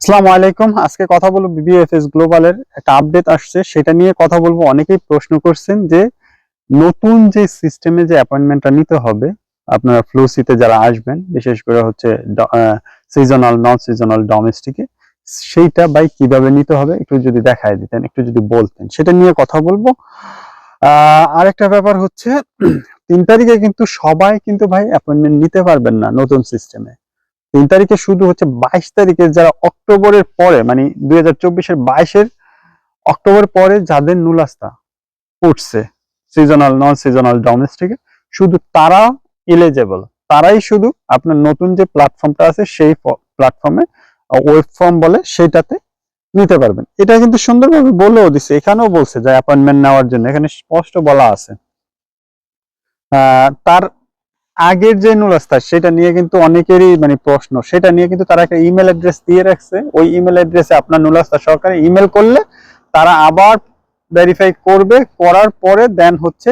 আসসালামু আলাইকুম। আজকে কথা বলব বিবিএফএস গ্লোবালের একটা আপডেট আসছে। সেটা নিয়ে কথা বলব। অনেকেই প্রশ্ন করছেন যে নতুন যে সিস্টেমে যে অ্যাপয়েন্টমেন্টটা নিতে হবে, আপনারা ফ্লুসিতে যারা আসবেন, বিশেষ করে হচ্ছে সিজনাল নন সিজনাল ডোমেস্টিকে সেইটা বাই কীভাবে নিতে হবে? একটু যদি দেখায় দিতেন, একটু যদি বলতেন। সেটা নিয়ে কথা বলব। আরেকটা ব্যাপার হচ্ছে, তিন তারিখে কিন্তু সবাই কিন্তু ভাই অ্যাপয়েন্টমেন্ট নিতে পারবেন না নতুন সিস্টেমে তিন তারিখে শুধু হচ্ছে বাইশ তারিখে যারা অক্টোবরের পরে মানে দুই হাজার চব্বিশের বাইশের অক্টোবর পরে যাদের নুলাস্তা উঠছে সিজনাল নন সিজনাল ডোমেস্টিকে শুধু তারা ইলিজেবল তারাই শুধু আপনার নতুন যে প্ল্যাটফর্মটা আছে সেই প্ল্যাটফর্মে ওয়েব ফর্ম বলে সেইটাতে নিতে পারবেন। এটা কিন্তু সুন্দরভাবে বলেও দিছে, এখানেও বলছে, যে অ্যাপয়েন্টমেন্ট নেওয়ার জন্য, এখানে স্পষ্ট বলা আছে। তার আগের যে নুলাস্তা সেটা নিয়ে কিন্তু অনেকেরই মানে প্রশ্ন। সেটা নিয়ে কিন্তু তারা একটা ইমেল অ্যাড্রেস দিয়ে রাখছে। ওই ইমেল অ্যাড্রেসে আপনার নুলাস্তা সরকারে ইমেল করলে তারা আবার ভেরিফাই করবে, করার পরে দেন হচ্ছে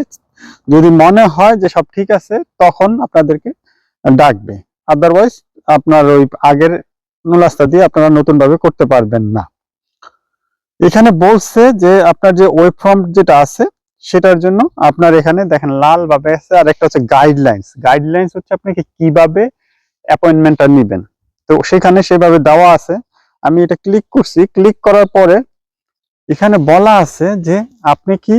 যদি মনে হয় যে সব ঠিক আছে, তখন আপনাদেরকে ডাকবে। আদারওয়াইজ আপনার ওই আগের নুলাস্তা দিয়ে আপনারা নতুন ভাবে করতে পারবেন না। এখানে বলছে যে আপনার যে ওয়েব ফর্ম যেটা আছে সেটার জন্য আপনার এখানে দেখেন লাল বা আছে আর একটা হচ্ছে গাইডলাইন্স গাইডলাইন্স হচ্ছে আপনাকে কীভাবে অ্যাপয়েন্টমেন্টটা নেবেন। তো সেখানে সেভাবে দেওয়া আছে। আমি এটা ক্লিক করছি। ক্লিক করার পরে এখানে বলা আছে যে আপনি কি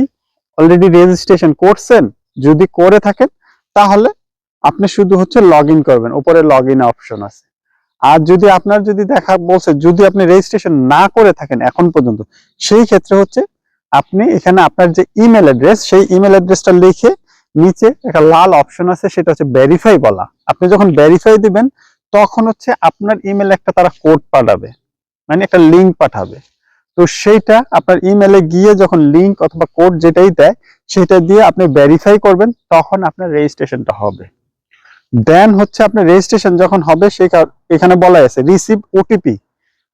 অলরেডি রেজিস্ট্রেশন করছেন? যদি করে থাকেন, তাহলে আপনি শুধু হচ্ছে লগ করবেন। উপরে লগ ইন অপশন আছে। আর যদি আপনার যদি দেখা বলছে, যদি আপনি রেজিস্ট্রেশন না করে থাকেন এখন পর্যন্ত, সেই ক্ষেত্রে হচ্ছে আপনি এখানে আপনার যে ইমেল অ্যাড্রেস সেই ইমেল অ্যাড্রেসটা লিখে নিচে একটা লাল অপশন আছে, সেটা হচ্ছে ভেরিফাই বলা। আপনি যখন ভেরিফাই দিবেন, তখন হচ্ছে আপনার ইমেলে একটা তারা কোড পাঠাবে মানে একটা লিংক পাঠাবে। তো সেইটা আপনার ইমেলে গিয়ে যখন লিংক অথবা কোড যেটাই দেয়, সেটা দিয়ে আপনি ভেরিফাই করবেন, তখন আপনার রেজিস্ট্রেশনটা হবে। দেন হচ্ছে আপনার রেজিস্ট্রেশন যখন হবে সেই এখানে বলা আছে রিসিভ ওটিপি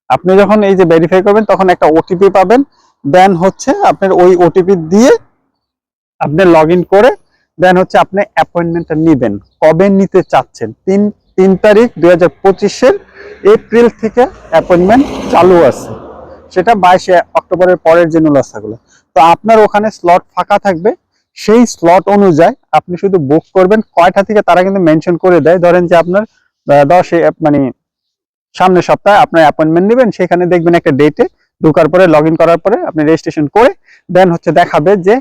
আপনি যখন এই যে ভেরিফাই করবেন, তখন একটা ওটিপি পাবেন। দেন হচ্ছে আপনার ওই ওটিপি দিয়ে আপনি লগ করে দেন হচ্ছে আপনি অ্যাপয়েন্টমেন্টটা নেবেন। কবে নিতে চাচ্ছেন? তিন তিন তারিখ দুই হাজার পঁচিশের এপ্রিল থেকে অ্যাপয়েন্টমেন্ট চালু আছে। সেটা বাইশে অক্টোবরের পরের যে নুলাস্তাগুলো তো আপনার ওখানে স্লট ফাঁকা থাকবে। সেই স্লট অনুযায়ী আপনি শুধু বুক করবেন। কয়টা থেকে তারা কিন্তু মেনশন করে দেয়। ধরেন যে আপনার দশে মানে সামনের সপ্তাহে আপনার অ্যাপয়েন্টমেন্ট নেবেন, সেখানে দেখবেন একটা ডেটে ঢোকার পরে লগ করার পরে আপনি রেজিস্ট্রেশন করে দেন হচ্ছে দেখাবে যে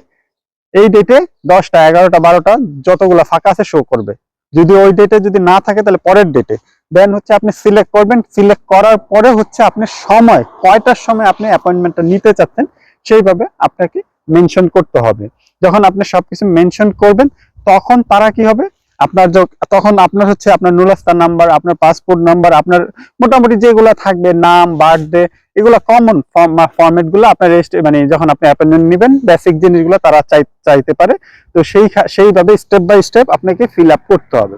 এই ডেটে দশটা, এগারোটা, বারোটা যতগুলো ফাঁকা আছে শো করবে। যদি ওই ডেটে যদি না থাকে, তাহলে পরের ডেটে দেন হচ্ছে আপনি সিলেক্ট করবেন সিলেক্ট করার পরে হচ্ছে আপনি সময়, কয়টার সময় আপনি অ্যাপয়েন্টমেন্টটা নিতে চাচ্ছেন, সেইভাবে আপনাকে মেনশন করতে হবে। যখন আপনি সবকিছু মেনশন করবেন, তখন তারা কি হবে? আপনার তখন আপনার হচ্ছে আপনার নুলাস্তার নাম্বার, আপনার পাসপোর্ট নাম্বার, আপনার মোটামুটি যেগুলো থাকবে, নাম, বার্থডে, এগুলো কমন ফরম্যাটগুলো আপনার রেজিস্ট্রে মানে যখন আপনি অ্যাপয়েন্টমেন্ট নেবেন বেসিক জিনিসগুলো তারা চাই, চাইতে পারে। তো সেই সেইভাবে স্টেপ বাই স্টেপ আপনাকে ফিল আপ করতে হবে।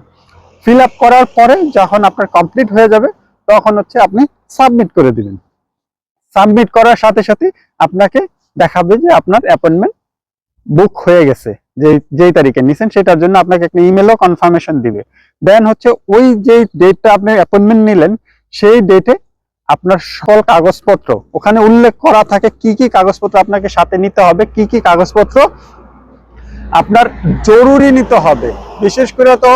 ফিল আপ করার পরে যখন আপনার কমপ্লিট হয়ে যাবে, তখন হচ্ছে আপনি সাবমিট করে দিবেন। সাবমিট করার সাথে সাথে আপনাকে দেখাবে যে আপনার অ্যাপয়েন্টমেন্ট বুক হয়ে গেছে। যে যেই তারিখে নিছেন, সেটার জন্য আপনাকে একটা ইমেলও কনফার্মেশন দিবে। দেন হচ্ছে ওই যে ডেটটা আপনি অ্যাপয়েন্টমেন্ট নিলেন, সেই ডেটে আপনার সকল কাগজপত্র, ওখানে উল্লেখ করা থাকে কি কি কাগজপত্র আপনাকে সাথে নিতে হবে, কি কি কাগজপত্র আপনার জরুরি নিতে হবে। বিশেষ করে তো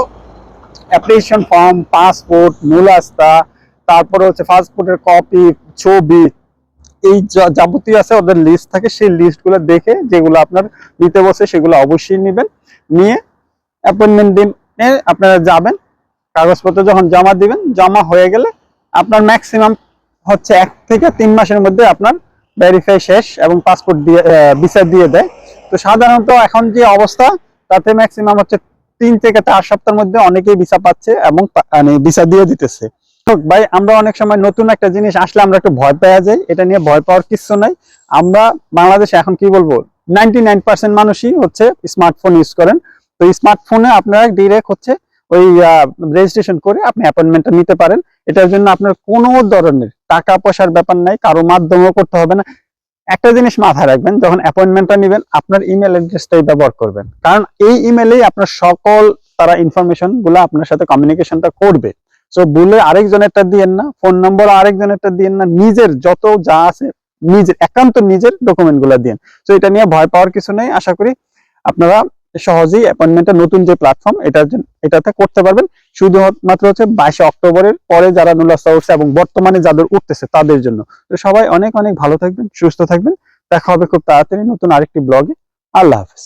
অ্যাপ্লিকেশন ফর্ম পাসপোর্ট মূলাস্তা তারপরে হচ্ছে পাসপোর্টের কপি ছবি এই যাবতীয় আছে ওদের লিস্ট থাকে, সেই লিস্টগুলো দেখে যেগুলো আপনার নিতে বসে সেগুলো অবশ্যই নেবেন। নিয়ে অ্যাপয়েন্টমেন্ট দিন আপনারা যাবেন, কাগজপত্র যখন জমা দিবেন, জমা হয়ে গেলে আপনার ম্যাক্সিমাম হচ্ছে এক থেকে তিন মাসের মধ্যে আপনার ভেরিফাই শেষ এবং পাসপোর্ট দিয়ে ভিসা দিয়ে দেয়। তো সাধারণত এখন যে অবস্থা, তাতে ম্যাক্সিমাম হচ্ছে তিন থেকে চার সপ্তাহের মধ্যে অনেকেই ভিসা পাচ্ছে এবং মানে ভিসা দিয়ে দিতেছে। ভাই, আমরা অনেক সময় নতুন একটা জিনিস আসলে আমরা একটু ভয় পাওয়া যাই। এটা নিয়ে ভয় পাওয়ার কিছু নাই। আমরা বাংলাদেশে এখন কি বলব? নাইনটি মানুষই হচ্ছে স্মার্টফোন ইউজ করেন। তো স্মার্টফোনে আপনারা ডিরেক্ট হচ্ছে ওই রেজিস্ট্রেশন করে আপনি অ্যাপয়েন্টমেন্টটা নিতে পারেন। এটার জন্য আপনার কোনো ধরনের টাকা পয়সার ব্যাপার নাই, কারও মাধ্যমেও করতে হবে না। একটা জিনিস মাথায় রাখবেন, যখন অ্যাপয়েন্টমেন্টটা নেবেন, আপনার ইমেল অ্যাড্রেসটাই ব্যবহার করবেন। কারণ এই ইমেলেই আপনার সকল তারা ইনফরমেশনগুলো আপনার সাথে কমিউনিকেশনটা করবে। তো বলে আরেকজনেরটা দিয়েন না ফোন নম্বর আরেকজনেরটা দিয়েন না, নিজের যত যা আছে, নিজের একান্ত নিজের ডকুমেন্টগুলা দিয়েন। তো এটা নিয়ে ভয় পাওয়ার কিছু নেই, আশা করি আপনারা সহজেই অ্যাপয়েন্টমেন্টটা নতুন যে প্ল্যাটফর্ম এটার জন্য এটাতে করতে পারবেন। শুধুমাত্র হচ্ছে বাইশে অক্টোবরের পরে যারা নুলাস্তা উঠছে এবং বর্তমানে যাদের উঠতেছে তাদের জন্য। তো সবাই অনেক অনেক ভালো থাকবেন, সুস্থ থাকবেন। দেখা হবে খুব তাড়াতাড়ি নতুন আরেকটি ব্লগে আল্লাহ হাফেজ।